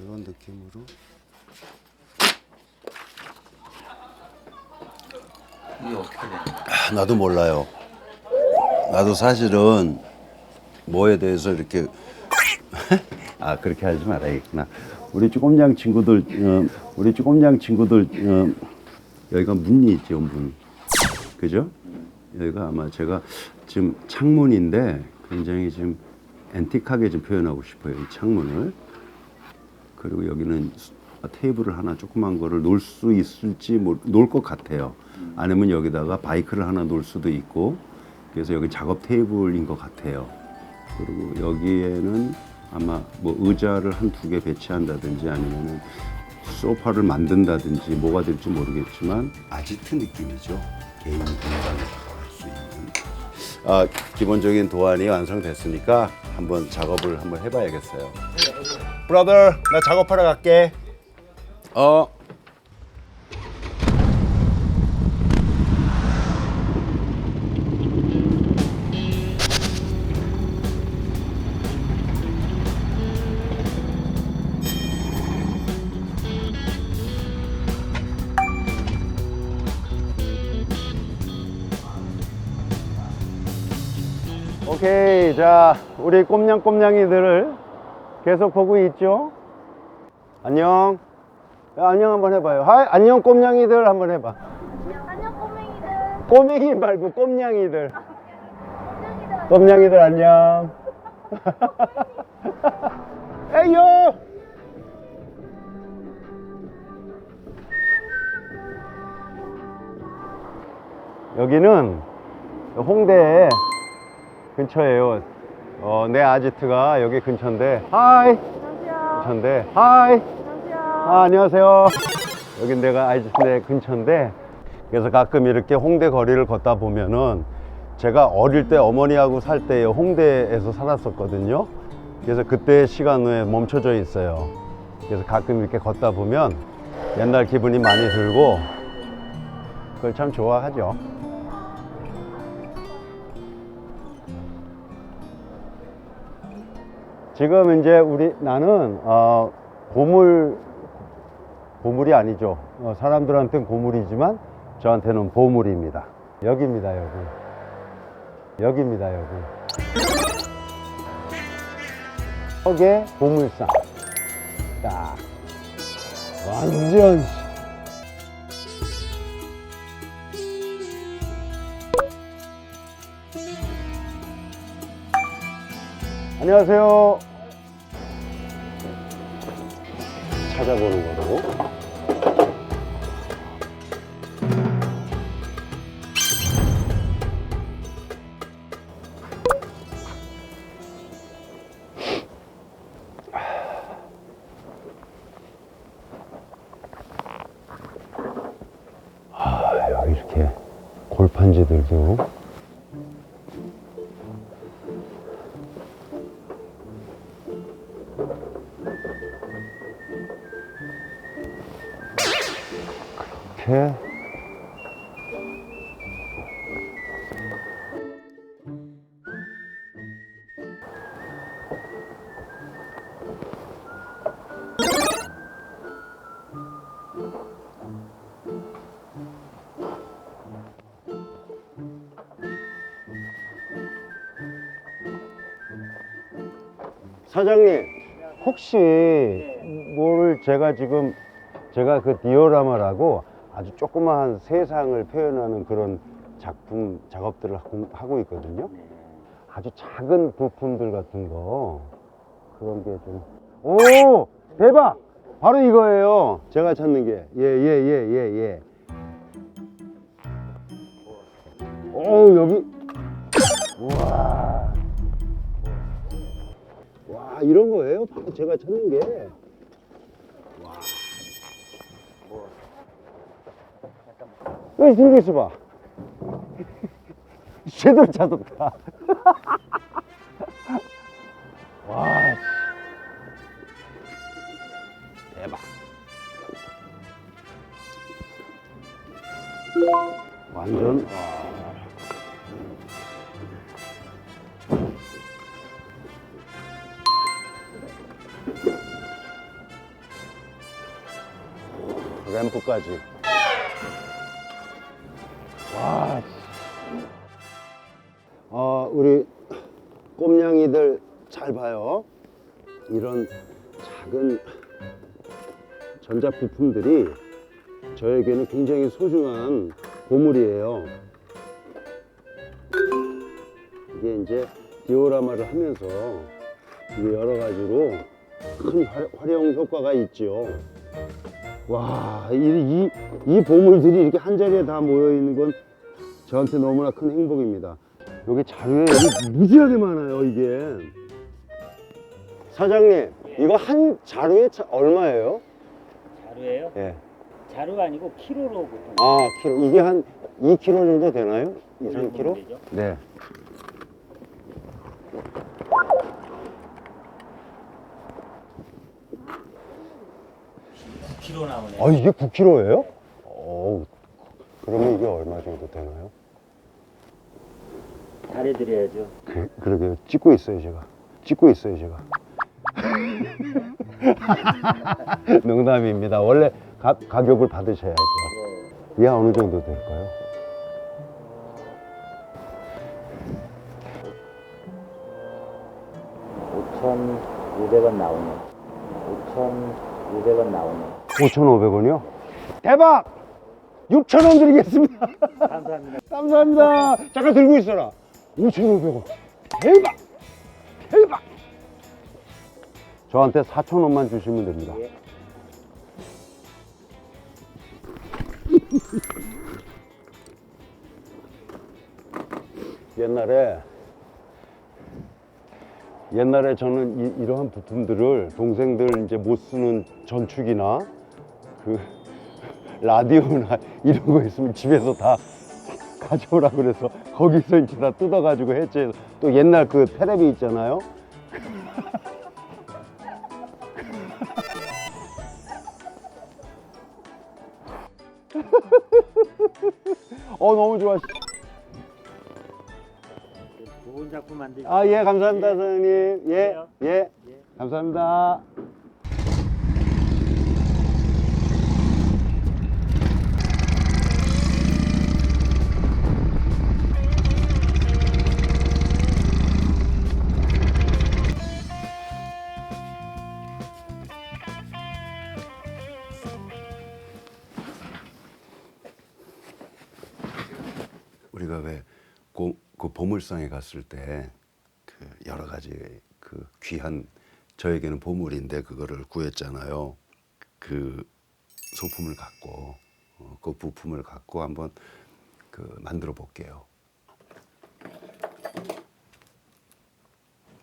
이런 느낌으로. 이게 어떻게 돼? 아, 나도 몰라요. 나도 사실은 뭐에 대해서 이렇게 아 그렇게 하지 말아야겠구나. 우리 쭈꼼장 친구들, 어, 우리 쭈꼼장 친구들 어, 여기가 문이 있죠 문, 그죠? 여기가 아마 제가 지금 창문인데 굉장히 지금 앤틱하게 좀 표현하고 싶어요 이 창문을. 그리고 여기는 수- 테이블을 하나 조그만 거를 놓을 수 있을지 모- 놓을 것 같아요. 아니면 여기다가 바이크를 하나 놓을 수도 있고 그래서 여기 작업 테이블인 것 같아요. 그리고 여기에는 아마 뭐 의자를 한 두 개 배치한다든지 아니면은 소파를 만든다든지 뭐가 될지 모르겠지만 아지트 느낌이죠. 개인 공간을 할수 있는. 아, 기본적인 도안이 완성됐으니까 한번 작업을 한번 해봐야겠어요. 브라더, 나 작업하러 갈게. 어. 오케이, 자, 우리 꼼냥꼼냥이들을 계속 보고 있죠? 안녕. 야, 안녕 한번 해봐요. 하이, 안녕 꼼냥이들 한번 해봐. 안녕 꼬맹이들 꼬맹이 말고 꼼냥이들. 꼬맹이들 꼼냥이들 안녕. 에이요. 여기는 홍대 근처예요. 어, 내 아지트가 여기 근처인데. 하이. 안녕하세요 근처인데. 하이. 안녕하세요 아, 안녕하세요. 여긴 내가 아이즈네 근처인데 그래서 가끔 이렇게 홍대 거리를 걷다 보면은 제가 어릴 때 어머니하고 살 때 홍대에서 살았었거든요. 그래서 그때 시간에 멈춰져 있어요. 그래서 가끔 이렇게 걷다 보면 옛날 기분이 많이 들고 그걸 참 좋아하죠. 지금 이제 우리 나는 어, 보물 보물이 아니죠. 어, 사람들한테는 고물이지만 저한테는 보물입니다. 여기입니다, 여기. 여기입니다, 여기. 여기에 보물상. 딱. 완전. 안녕하세요. 찾아보는 거고. 아, 여기 이렇게 골판지들도 사장님 혹시 뭐를 제가 지금 제가 그 디오라마라고 아주 조그마한 세상을 표현하는 그런 작품 작업들을 하고, 있거든요. 아주 작은 부품들 같은 거. 그런 게 좀. 오! 대박! 바로 이거예요. 제가 찾는 게. 예 예 예 예 예. 오 여기. 우와 와 이런 거예요? 바로 제가 찾는 게. 와. 여기 들고 있어 봐. 제대로 찾았다. 와, 씨. 대박. 완전, 와. 램프까지. 와, 씨. 어, 우리 꼼냥이들 잘 봐요. 이런 작은 전자 부품들이 저에게는 굉장히 소중한 보물이에요. 이게 이제 디오라마를 하면서 여러 가지로 큰 활- 활용 효과가 있죠. 와, 이, 이, 이 보물들이 이렇게 한 자리에 다 모여 있는 건 저한테 너무나 큰 행복입니다. 여기 자료에 여기 무지하게 많아요, 이게. 사장님, 이거 한 자루에 차- 얼마예요? 자루예요? 예. 자루가 아니고 키로로 보통 아, 키로. 이게 한 2kg 정도 되나요? 2, 그 정도 3kg? 되죠. 네. 나오네. 아, 이게 9kg예요? 어우, 그러면 이게 얼마 정도 되나요? 잘해드려야죠. 그, 그러게요. 찍고 있어요, 제가. 찍고 있어요, 제가. 농담입니다. 원래 가, 가격을 받으셔야죠. 이게 어느 정도 될까요? 오천 오백 원 나오네. 오천 오백 원 나오네. 5,500원이요? 대박! 6,000원 드리겠습니다. 감사합니다. 감사합니다. 잠깐 들고 있어라. 5,500원. 대박! 대박! 저한테 4,000원만 주시면 됩니다. 예. 옛날에 옛날에 저는 이, 러한 부품들을 동생들 이제 못 쓰는 전축이나 그 라디오나 이런 거 있으면 집에서 다 가져오라 그래서 거기서 이제 다 뜯어가지고 했지. 또 옛날 그 테레비 있잖아요. 어 너무 좋아. 좋은 작품 만들. 아, 예, 감사합니다, 사장님. 예, 그래요? 예, 예. 감사합니다. 보물상에 갔을 때 그 여러 가지 그 귀한 저에게는 보물인데 그거를 구했잖아요. 그 소품을 갖고 어, 그 부품을 갖고 한번 그 만들어 볼게요.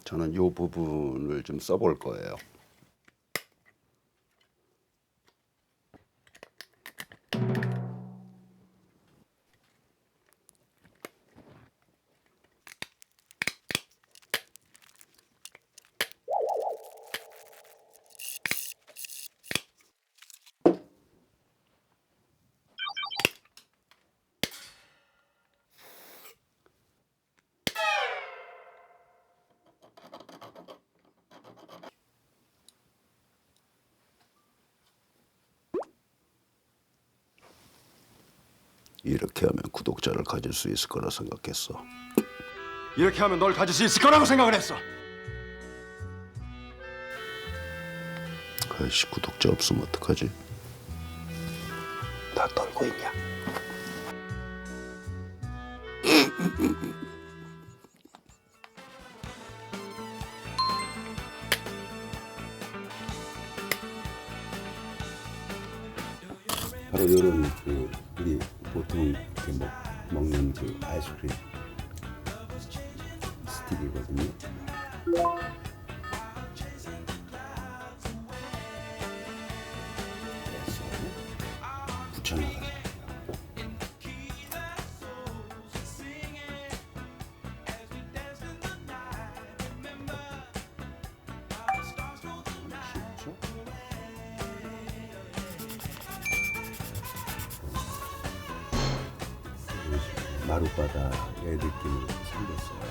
저는 이 부분을 좀 써볼 거예요. 이렇게 하면 구독자를 가질 수 있을 거라 생각했어. 이렇게 하면 널 가질 수 있을 거라고 생각을 했어. 아이씨 구독자 없으면 어떡하지? 다 떨고 있냐? 바로 보통 이렇게 먹, 먹는 그 아이스크림 스틱이거든요. 바닥의 느낌이 생겼어요.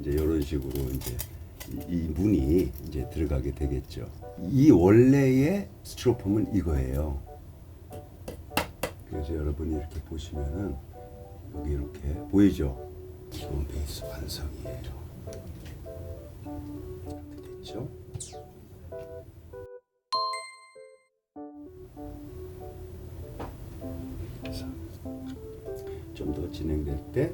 이제 이런 식으로 이제 이, 이 문이 이제 들어가게 되겠죠. 이 원래의 스티로폼은 이거예요. 그래서 여러분이 이렇게 보시면은 여기 이렇게 보이죠? 기본 베이스 완성이에요. 됐죠? 그래서 좀 더 진행될 때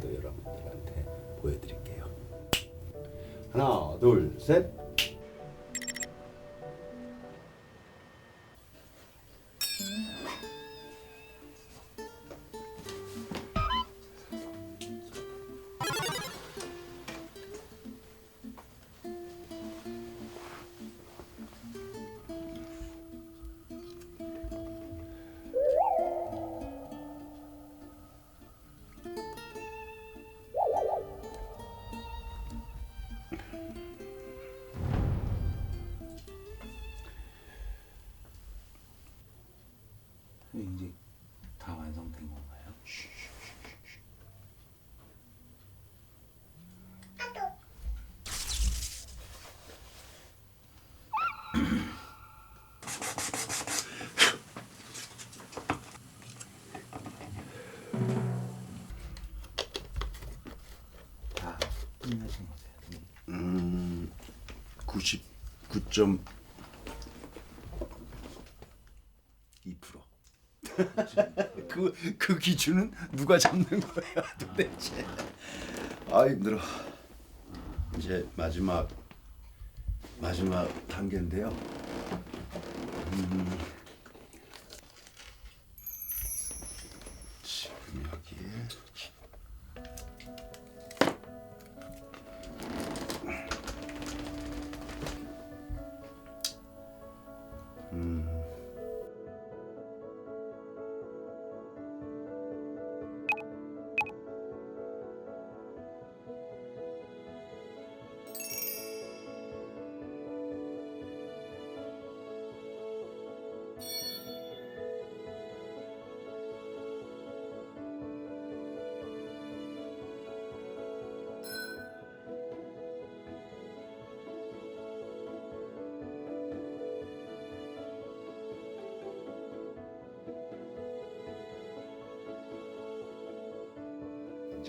또 여러분들한테 보여드릴게요. 하나, 둘, 셋. 이 끝내신 거세요? 음, 99.2%. 그, 그 기준은 누가 잡는 거야 도대체? 아 힘들어. 이제 마지막 마지막 단계인데요. 음,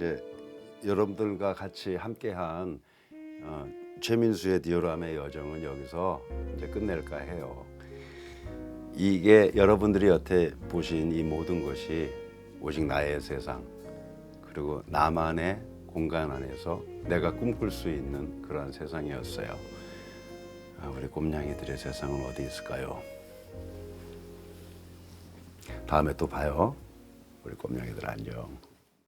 이제 여러분들과 같이 함께한 어, 최민수의 디오라마의 여정은 여기서 이제 끝낼까 해요. 이게 여러분들이 여태 보신 이 모든 것이 오직 나의 세상 그리고 나만의 공간 안에서 내가 꿈꿀 수 있는 그런 세상이었어요. 아, 우리 꼼냥이들의 세상은 어디 있을까요? 다음에 또 봐요. 우리 꼼냥이들 안녕.